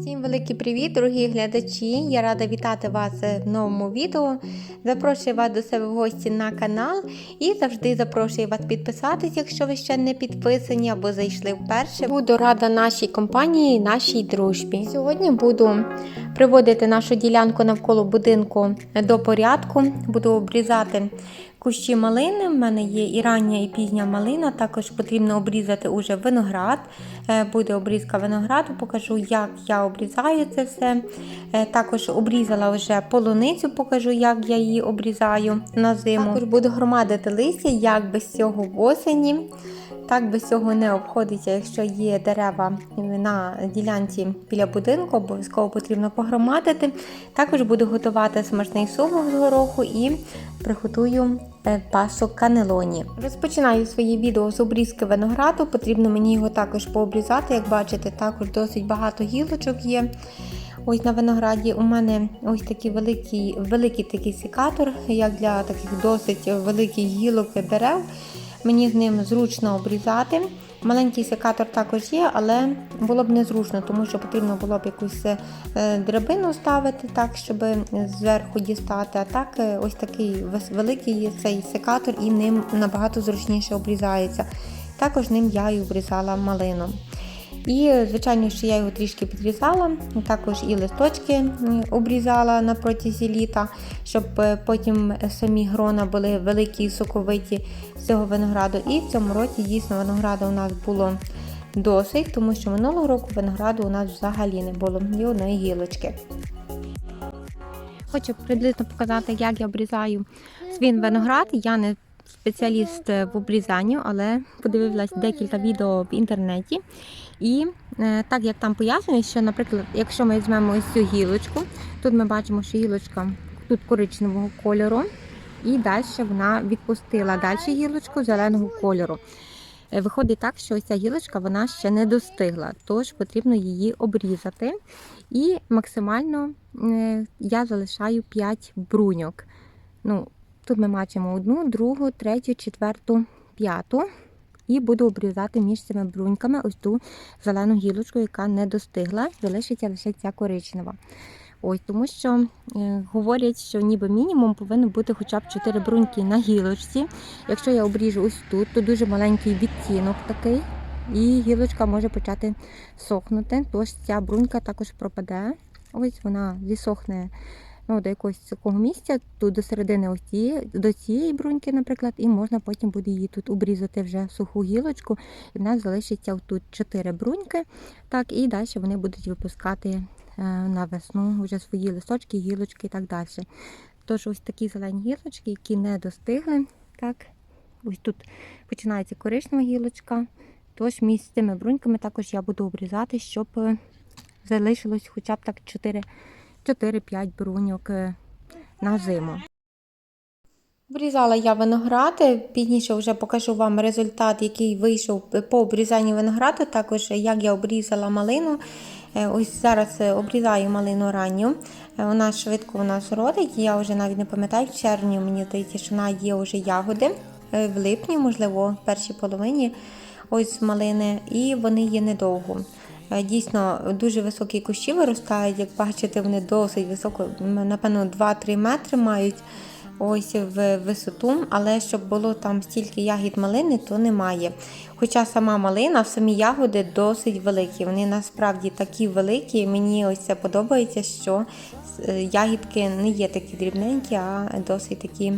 Всім великий привіт, дорогі глядачі! Я рада вітати вас в новому відео. Запрошую вас до себе в гості на канал і завжди запрошую вас підписатись, якщо ви ще не підписані або зайшли вперше. Буду рада нашій компанії, нашій дружбі. Сьогодні буду приводити нашу ділянку навколо будинку до порядку. Буду обрізати кущі малини. В мене є і рання, і пізня малина. Також потрібно обрізати уже виноград. Е, Буде обрізка винограду, покажу, як я обрізаю це все. Е, Також обрізала вже полуницю, покажу, як я її обрізаю на зиму. Також буду громадити листя, як без цього в осені. Так без цього не обходиться, якщо є дерева на ділянці біля будинку, обов'язково потрібно погромадити. Також буду готувати смачний суп з гороху і приготую е, пасок канелоні. Розпочинаю своє відео з обрізки винограду. Потрібно мені його також пообрізати. Як бачите, також досить багато гілочок є. Ось на винограді у мене ось такий великий великий такий секатор, як для таких досить великих гілок дерев. Мені з ним зручно обрізати. Маленький секатор також є, але було б незручно, тому що потрібно було б якусь е, драбину ставити, так, щоб зверху дістати. А так, е, ось такий великий цей секатор і ним набагато зручніше обрізається. Також ним я і обрізала малину. І, звичайно, що я його трішки підрізала, також і листочки обрізала на протязі літа, щоб е, потім самі грона були великі і соковиті з цього винограду. І в цьому році дійсно винограду у нас було досить, тому що минулого року винограду у нас взагалі не було ні одної гілочки. Хочу приблизно показати, як я обрізаю свій виноград. Я не спеціаліст в обрізанні, але подивилась декілька відео в інтернеті. І е, так як там пояснює, що, наприклад, якщо ми візьмемо ось цю гілочку, тут ми бачимо, що гілочка тут коричневого кольору, і далі вона відпустила далі гілочку зеленого кольору. Е, Виходить так, що ось ця гілочка вона ще не достигла, тож потрібно її обрізати. І максимально е, я залишаю 5 бруньок. Ну, Тут ми бачимо одну, другу, третю, четверту, п'яту. І буду обрізати між цими бруньками ось ту зелену гілочку, яка не достигла, залишиться лише ця коричнева. Ось, Тому що е, говорять, що ніби мінімум повинно бути хоча б 4 бруньки на гілочці. Якщо я обріжу ось тут, то дуже маленький відтінок такий, і гілочка може почати сохнути. Тож ця брунька також пропаде. Ось вона відсохне ну, до якогось такого місця, тут до середини ось цієї, до цієї бруньки, наприклад, і можна потім буде її тут обрізати вже суху гілочку. І в нас залишиться тут 4 бруньки. Так, і далі вони будуть випускати е, на весну вже свої листочки, гілочки і так далі. Тож ось такі зелені гілочки, які не достигли. так, Ось тут починається коричнева гілочка. Тож між цими бруньками також я буду обрізати, щоб е, залишилось хоча б так 4 4-5 бруньок е, на зиму. Обрізала я виноград, пізніше вже покажу вам результат, який вийшов по обрізанню винограду, також як я обрізала малину. Е, ось зараз е, обрізаю малину ранню. Вона швидко у нас родить. Я вже навіть не пам'ятаю, в червні мені здається, що вона є вже ягоди, в липні, можливо, в першій половині ось малини, і вони є недовго. Дійсно, дуже високі кущі виростають, як бачите, вони досить високо, напевно, 2-3 метри мають ось в висоту, але щоб було там стільки ягід малини, то немає. Хоча сама малина, самі ягоди досить великі. Вони насправді такі великі. Мені ось це подобається, що ягідки не є такі дрібненькі, а досить такі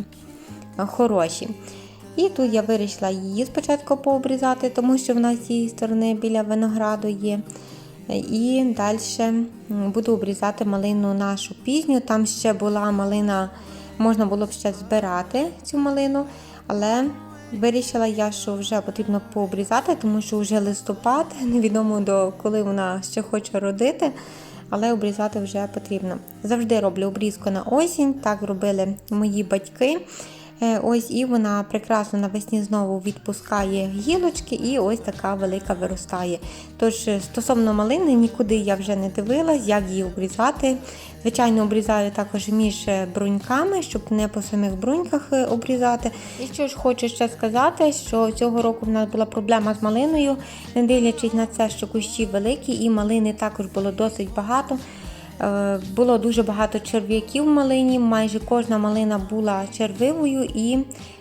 хороші. І тут я вирішила її спочатку пообрізати, тому що вона з цієї сторони біля винограду є. І далі буду обрізати малину нашу пізню. Там ще була малина, можна було б ще збирати цю малину, але вирішила я, що вже потрібно пообрізати, тому що вже листопад, невідомо до коли вона ще хоче родити, але обрізати вже потрібно. Завжди роблю обрізку на осінь, так робили мої батьки. Е, Ось і вона прекрасно навесні знову відпускає гілочки, і ось така велика виростає. Тож е, стосовно малини, нікуди я вже не дивилась, як її обрізати. Звичайно, обрізаю також між е, бруньками, щоб не по самих бруньках обрізати. І що ж хочу ще сказати, що цього року в нас була проблема з малиною, не дивлячись на це, що кущі великі, і малини також було досить багато. Е, Було дуже багато черв'яків в малині, майже кожна малина була червивою. І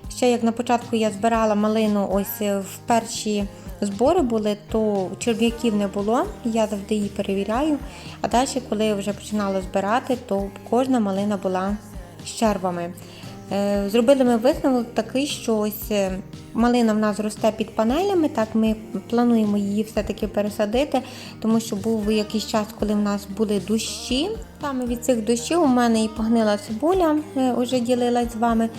ще як на початку я збирала малину, ось е, в перші збори були, то черв'яків не було. Я завжди її перевіряю. А далі, коли я вже починала збирати, то кожна малина була з червами. Е, Зробили ми висновок такий, що ось е, малина в нас росте під панелями. Так ми плануємо її все-таки пересадити, тому що був якийсь час, коли в нас були дощі. Саме від цих дощів у мене і погнила цибуля, е, вже ділилась з вами.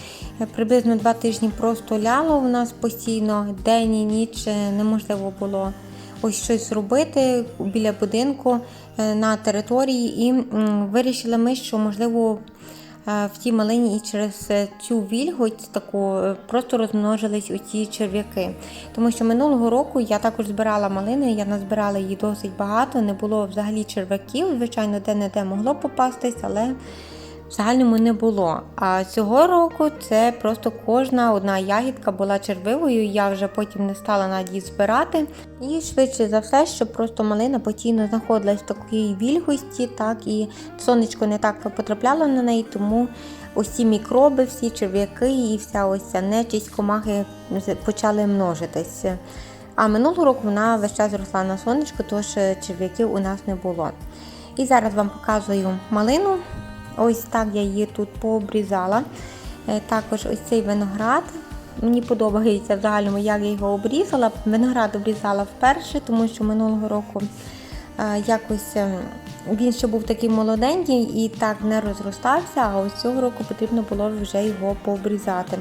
Е, Приблизно два тижні просто ляло у нас постійно, день і ніч е, неможливо було ось щось зробити біля будинку е, на території, і вирішили ми, що можливо. В тій малині і через е, цю вільготь таку е, просто розмножились оці черв'яки. Тому що минулого року я також збирала малини, я назбирала її досить багато, не було взагалі черв'яків. Звичайно, де-не-де могло попастись, але загальному не було. А цього року це просто кожна одна ягідка була червивою. Я вже потім не стала навіть її збирати. І швидше за все, що просто малина постійно знаходилась в такій вільгості, так і сонечко не так потрапляло на неї, тому ці мікроби, всі черв'яки і вся ось ця нечисть, комахи почали множитись. А минулого року вона весь час росла на сонечку, тож черв'яків у нас не було. І зараз вам показую малину. Ось так я її тут пообрізала. Е, Також ось цей виноград. Мені подобається в загальному, як я його обрізала. Виноград обрізала вперше, тому що минулого року е, якось е, він ще був такий молоденький і так не розростався, а ось цього року потрібно було вже його пообрізати.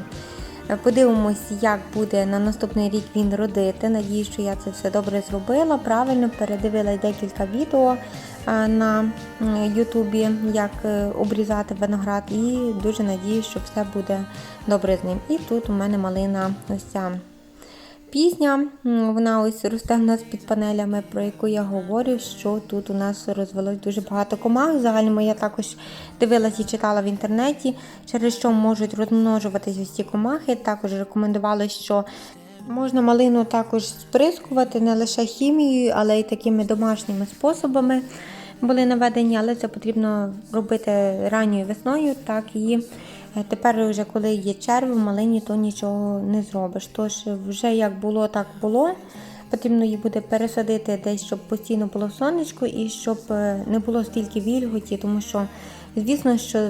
Е, Подивимось, як буде на наступний рік він родити. Надію, що я це все добре зробила. Правильно передивила декілька відео е, на Ютубі, як е, обрізати виноград, і дуже надію, що все буде добре з ним. І тут у мене малина ось ця пізня. Вона ось росте в нас під панелями, про яку я говорю, що тут у нас розвелось дуже багато комах. В загальному я також дивилась і читала в інтернеті, через що можуть розмножуватись ось ці комахи. Також рекомендували, що можна малину також сприскувати не лише хімією, але й такими домашніми способами. Були наведені, але це потрібно робити ранньою весною, так і Тепер, вже коли є черви в малині, то нічого не зробиш. Тож вже як було, так було. Потрібно її буде пересадити десь, щоб постійно було сонечко і щоб е, не було стільки вільготі, тому що, звісно, що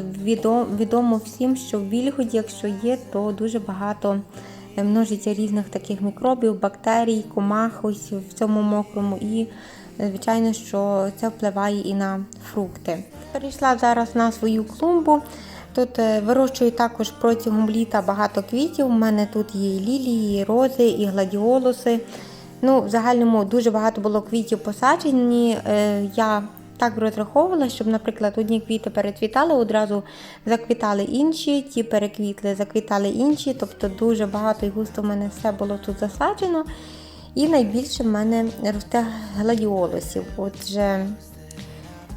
відомо, всім, що вільготі, якщо є, то дуже багато е, множиться різних таких мікробів, бактерій, комах ось в цьому мокрому. І, е, звичайно, що це впливає і на фрукти. Перейшла зараз на свою клумбу. Тут е, вирощую також протягом літа багато квітів. У мене тут є і лілії, і рози, і гладіолуси. Ну, в загальному дуже багато було квітів посаджені. Е, Я так розраховувала, щоб, наприклад, одні квіти перецвітали, одразу заквітали інші, ті переквітли, заквітали інші. Тобто дуже багато і густо в мене все було тут засаджено. І найбільше в мене росте гладіолусів. Отже,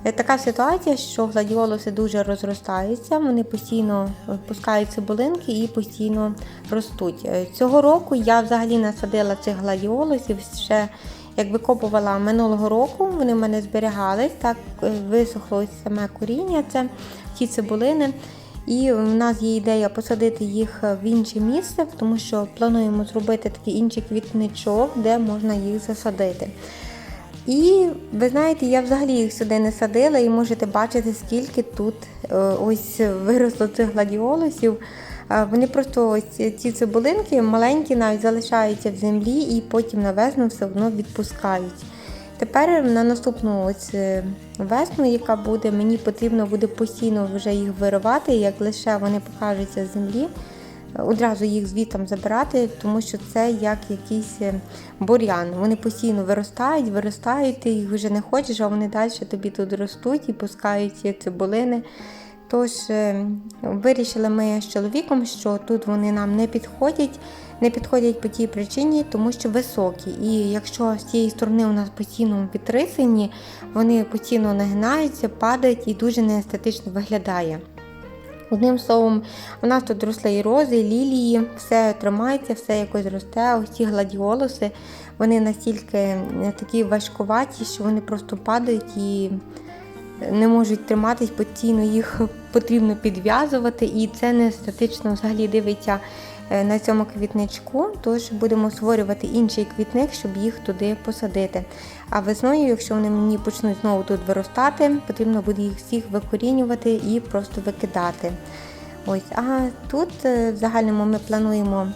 Така ситуація, що гладіолуси дуже розростаються, вони постійно е, пускають цибулинки і постійно ростуть. Е, Цього року я взагалі насадила цих гладіолусів ще як викопувала минулого року, вони в мене зберігались, так е, висохло саме коріння, це ті цибулини. І в нас є ідея посадити їх в інше місце, тому що плануємо зробити такий інший квітничок, де можна їх засадити. І ви знаєте, я взагалі їх сюди не садила, і можете бачити, скільки тут е, ось виросло цих гладіолусів. Е, Вони просто ось ці цибулинки маленькі навіть залишаються в землі і потім на весну все одно відпускають. Тепер на наступну ось е, весну, яка буде, мені потрібно буде постійно вже їх виривати, як лише вони покажуться з землі одразу їх звітом забирати, тому що це як якийсь е, бур'ян. Вони постійно виростають, виростають, ти їх вже не хочеш, а вони далі тобі тут ростуть і пускають цибулини. Тож е, вирішили ми з чоловіком, що тут вони нам не підходять. Не підходять по тій причині, тому що високі. І якщо з цієї сторони у нас постійно підрисані, вони постійно нагинаються, падають і дуже неестетично виглядає. Одним словом, у нас тут росли і рози, і лілії, все тримається, все якось росте. Ось ці гладіолуси, вони настільки е, такі важкуваті, що вони просто падають і не можуть триматись, постійно їх потрібно підв'язувати, і це не статично взагалі дивиться на цьому квітничку. Тож будемо створювати інший квітник, щоб їх туди посадити. А весною, якщо вони мені почнуть знову тут виростати, потрібно буде їх всіх викорінювати і просто викидати. Ось, а тут е, в загальному ми плануємо е,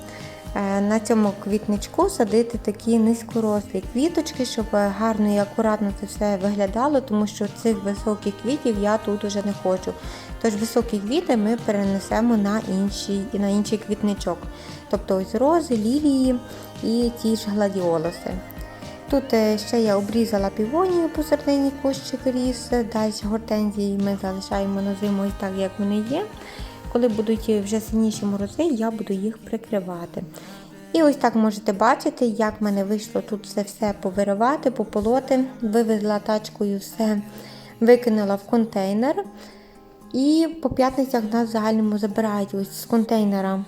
на цьому квітничку садити такі низькорослі квіточки, щоб е, гарно і акуратно це все виглядало, тому що цих високих квітів я тут уже не хочу. Тож високі квіти ми перенесемо на інший, на інший квітничок. Тобто ось рози, лілії і ті ж гладіолуси. Тут е, ще я обрізала півонію посередині кущик ріс, далі гортензії ми залишаємо на зиму ось так, як вони є. Коли будуть вже сильніші морози, я буду їх прикривати. І ось так можете бачити, як в мене вийшло тут це все повиривати, пополоти. Вивезла тачкою все, викинула в контейнер. І по п'ятницях нас в загальному забирають ось з контейнера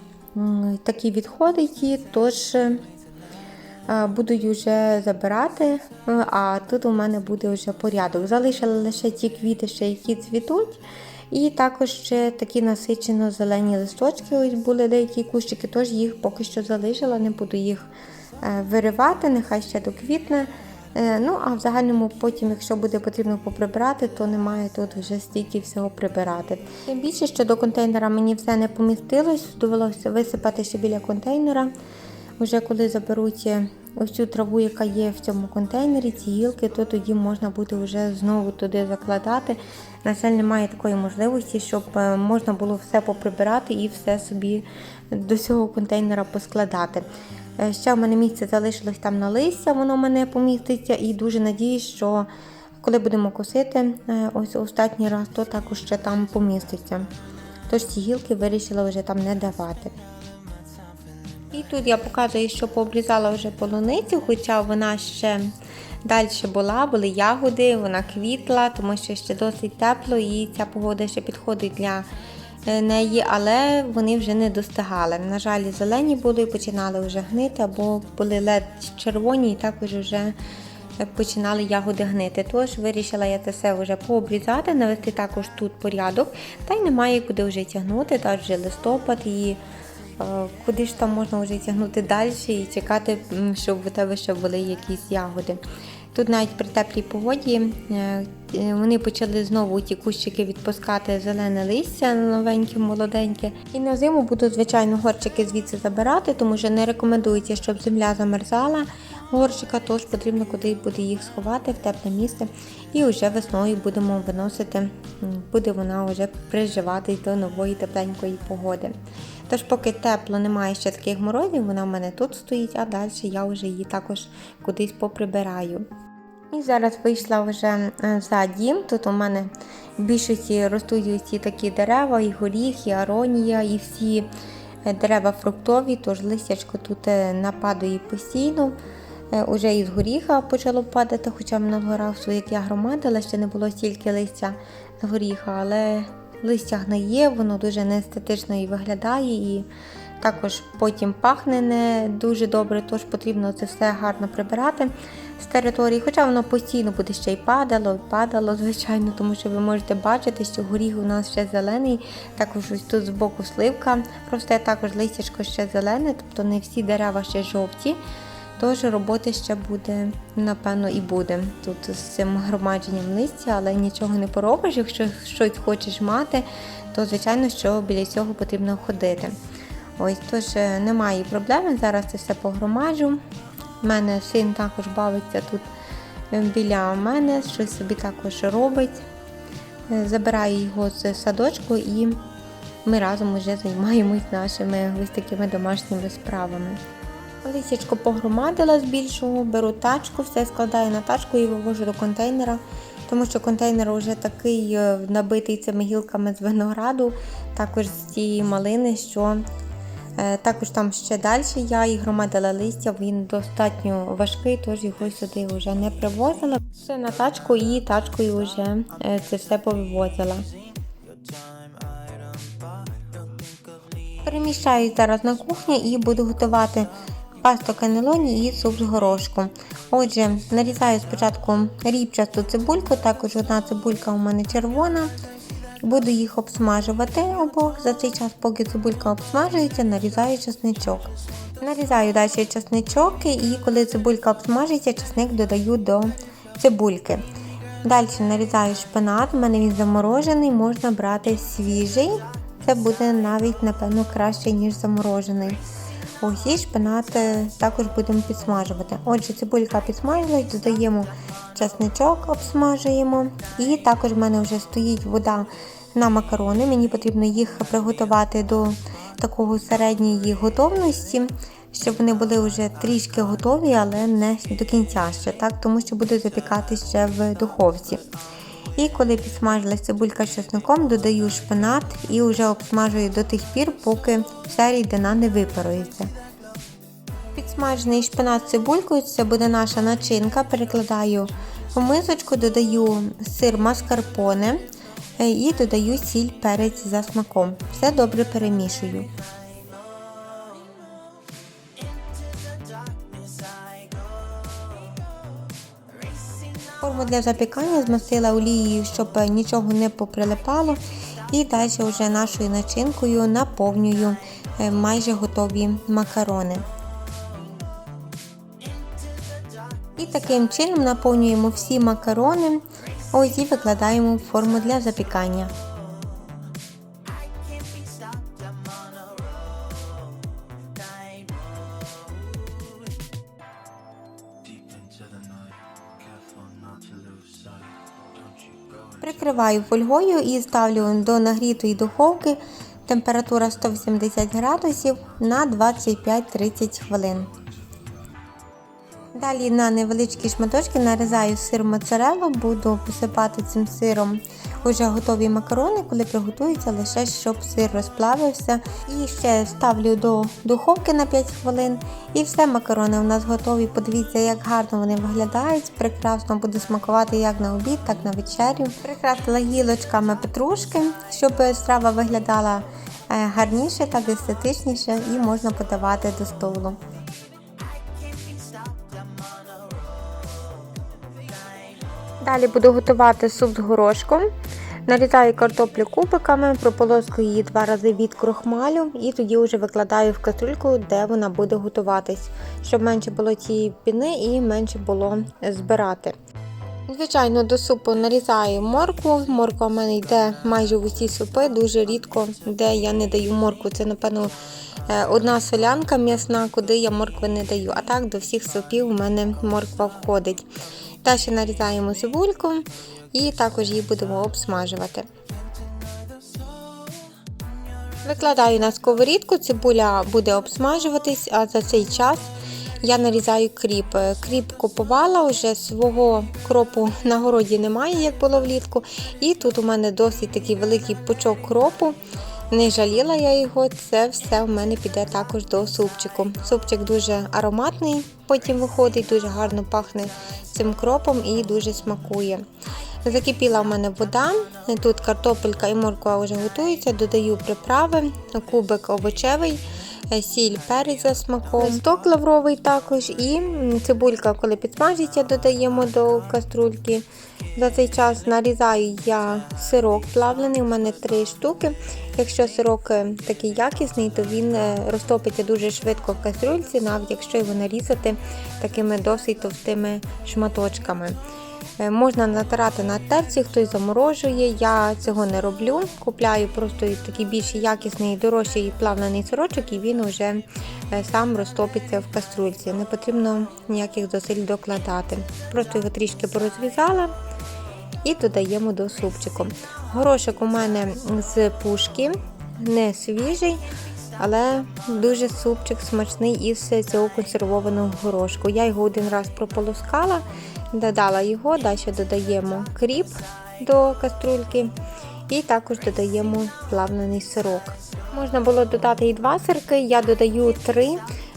такі відходи, які, тож е, будуть вже забирати, е, а тут у мене буде вже порядок. Залишила лише ті квіти, ще які цвітуть. І також ще такі насичено зелені листочки, ось були деякі кущики, тож їх поки що залишила, не буду їх е, виривати, нехай ще доквітне. Е, Ну, а в загальному потім, якщо буде потрібно поприбирати, то немає тут вже стільки всього прибирати. Тим більше, що до контейнера мені все не помістилось, довелося висипати ще біля контейнера. Вже коли заберуть е, ось цю траву, яка є в цьому контейнері, ці гілки, то тоді можна буде вже знову туди закладати. На жаль, немає такої можливості, щоб е, можна було все поприбирати і все собі до цього контейнера поскладати. Е, Ще в мене місце залишилось там на листя, воно в мене поміститься, і дуже надіюсь, що коли будемо косити е, ось останній раз, то також ще там поміститься. Тож ці гілки вирішила вже там не давати. І тут я показую, що пообрізала вже полуницю, хоча вона ще далі була, були ягоди, вона квітла, тому що ще досить тепло і ця погода ще підходить для е, неї, але вони вже не достигали. На жаль, зелені були і починали вже гнити, або були ледь червоні і також вже починали ягоди гнити. Тож вирішила я це все вже пообрізати, навести також тут порядок, та й немає куди вже тягнути, та вже листопад і. Е, Куди ж там можна вже тягнути далі і чекати, щоб у тебе ще були якісь ягоди. Тут навіть при теплій погоді е, вони почали знову ті кущики відпускати зелене листя новеньке, молоденьке. І на зиму буду, звичайно, горчики звідси забирати, тому що не рекомендується, щоб земля замерзала горщика, тож потрібно куди буде їх сховати в тепле місце. І вже весною будемо виносити, буде вона вже приживатись до нової тепленької погоди. Тож, поки тепло, немає ще таких морозів, вона в мене тут стоїть, а далі я вже її також кудись поприбираю. І зараз вийшла вже е, за дім. Тут у мене в більшості ростуть ці такі дерева, і горіх, і аронія, і всі е, дерева фруктові, тож листячко тут е, нападає постійно. Е, Уже із горіха почало падати, хоча минулого разу, як я громадила, ще не було стільки листя з горіха, але листя гниє, воно дуже неестетично і виглядає, і також потім пахне не дуже добре, тож потрібно це все гарно прибирати з території. Хоча воно постійно буде ще й падало, падало, звичайно, тому що ви можете бачити, що горіх у нас ще зелений, також ось тут збоку сливка росте, також листячко ще зелене, тобто не всі дерева ще жовті. Тож роботи ще буде, напевно, і буде тут з цим громадженням листя, але нічого не поробиш. Якщо щось хочеш мати, то звичайно, що біля цього потрібно ходити. Ось тож е, немає проблеми. Зараз це все погромаджу. У мене син також бавиться тут е, біля мене, щось собі також робить. Е, Забираю його з садочку і ми разом вже займаємось нашими ось такими домашніми справами. Лисячко погромадила з беру тачку, все складаю на тачку і вивожу до контейнера. тому що контейнер вже такий е, набитий цими гілками з винограду, також з цієї малини, що е, також там ще далі я і громадила листя, він достатньо важкий, тож його сюди вже не привозила. Все на тачку і тачкою вже е, це все повивозила. Переміщаюсь зараз на кухню і буду готувати пасту канелоні і суп з горошком. Отже, нарізаю спочатку рібчасту цибульку, також одна цибулька у мене червона. Буду їх обсмажувати обох. За цей час, поки цибулька обсмажується, нарізаю чесничок. Нарізаю далі чесничок і коли цибулька обсмажиться, чесник додаю до цибульки. Далі нарізаю шпинат, у мене він заморожений, можна брати свіжий. Це буде навіть, напевно, краще, ніж заморожений. Ось і шпинат е, також будемо підсмажувати. Отже, цибулька підсмажилась, додаємо чесничок, обсмажуємо. І також в мене вже стоїть вода на макарони. Мені потрібно їх приготувати до такого середньої готовності, щоб вони були вже трішки готові, але не до кінця ще, так? тому що буду запікати ще в духовці. І коли підсмажилась цибулька з чесником, додаю шпинат і вже обсмажую до тих пір, поки вся рідина не випарується. Підсмажений шпинат з цибулькою це буде наша начинка. Перекладаю в мисочку, додаю сир маскарпоне е, і додаю сіль перець за смаком. Все добре перемішую. Форму для запікання змастила олією, щоб нічого не поприлипало. І далі вже нашою начинкою наповнюю е, майже готові макарони. І таким чином наповнюємо всі макарони ось і викладаємо в форму для запікання. Прикриваю фольгою і ставлю до нагрітої духовки температура 180 градусів на 25-30 хвилин. Далі на невеличкі шматочки нарізаю сир моцареллу, буду посипати цим сиром вже готові макарони, коли приготуються, лише щоб сир розплавився. І ще ставлю до духовки на 5 хвилин. І все, макарони у нас готові. Подивіться, як гарно вони виглядають. Прекрасно буде смакувати як на обід, так на вечерю. Прикрасила гілочками петрушки, щоб страва виглядала е, гарніше, так естетичніше і можна подавати до столу. Далі буду готувати суп з горошком. Нарізаю картоплю кубиками, прополоскую її два рази від крохмалю і тоді вже викладаю в каструльку, де вона буде готуватись, щоб менше було цієї піни і менше було збирати. Звичайно, до супу нарізаю моркву. Морква в мене йде майже в усі супи, дуже рідко, де я не даю моркву. Це, напевно, е, одна солянка м'ясна, куди я моркви не даю. А так до всіх супів у мене морква входить. Далі нарізаємо цибульку і також її будемо обсмажувати. Викладаю на сковорідку, цибуля буде обсмажуватись, а за цей час я нарізаю кріп. Кріп купувала, вже свого кропу на городі немає, як було влітку. І тут у мене досить такий великий пучок кропу. Не жаліла я його, це все в мене піде також до супчику. Супчик дуже ароматний, потім виходить, дуже гарно пахне цим кропом і дуже смакує. Закипіла в мене вода, тут картопелька і морква вже готуються, додаю приправи, кубик овочевий, сіль, перець за смаком, листок лавровий також і цибулька, коли підсмажиться, додаємо до каструльки. За цей час нарізаю я сирок плавлений, у мене три штуки. Якщо сирок е, такий якісний, то він е, розтопиться дуже швидко в каструльці, навіть якщо його нарізати такими досить товстими шматочками. Е, Можна натирати на терці, хтось заморожує. Я цього не роблю. Купляю просто такий більш якісний, дорожчий плавлений сирочок, і він вже е, сам розтопиться в каструльці. Не потрібно ніяких зусиль докладати. Просто його трішки порозрізала і додаємо до супчику. Горошок у мене з пушки, не свіжий. Але дуже супчик смачний із цього консервованого горошку. Я його один раз прополоскала, додала його, далі додаємо кріп до каструльки і також додаємо плавлений сирок. Можна було додати і два сирки, я додаю три,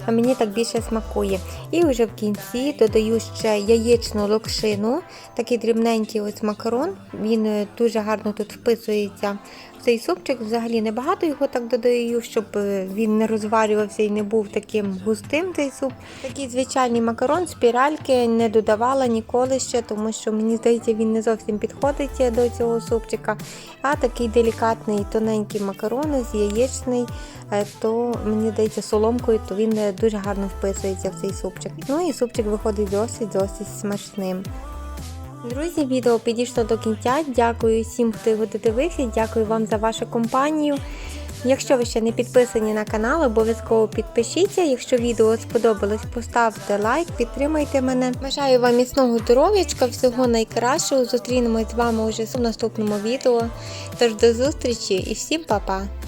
а мені так більше смакує. І вже в кінці додаю ще яєчну локшину, такий дрібненький ось макарон. Він е, дуже гарно тут вписується цей супчик. Взагалі небагато його так додаю, щоб е, він не розварювався і не був таким густим цей суп. Такий звичайний макарон, спіральки не додавала ніколи ще, тому що мені здається, він не зовсім підходить до цього супчика. А такий делікатний тоненький макарон з яєчний, е, то мені здається соломкою, то він е, дуже гарно вписується в цей супчик. Ну і супчик виходить досить досить смачним. Друзі, відео підійшло до кінця. Дякую всім, хто його додивився. Дякую вам за вашу компанію. Якщо ви ще не підписані на канал, обов'язково підпишіться. Якщо відео сподобалось, поставте лайк, підтримайте мене. Бажаю вам міцного здоров'ячка, всього найкращого. Зустрінемось з вами уже в наступному відео. Тож до зустрічі і всім па-па!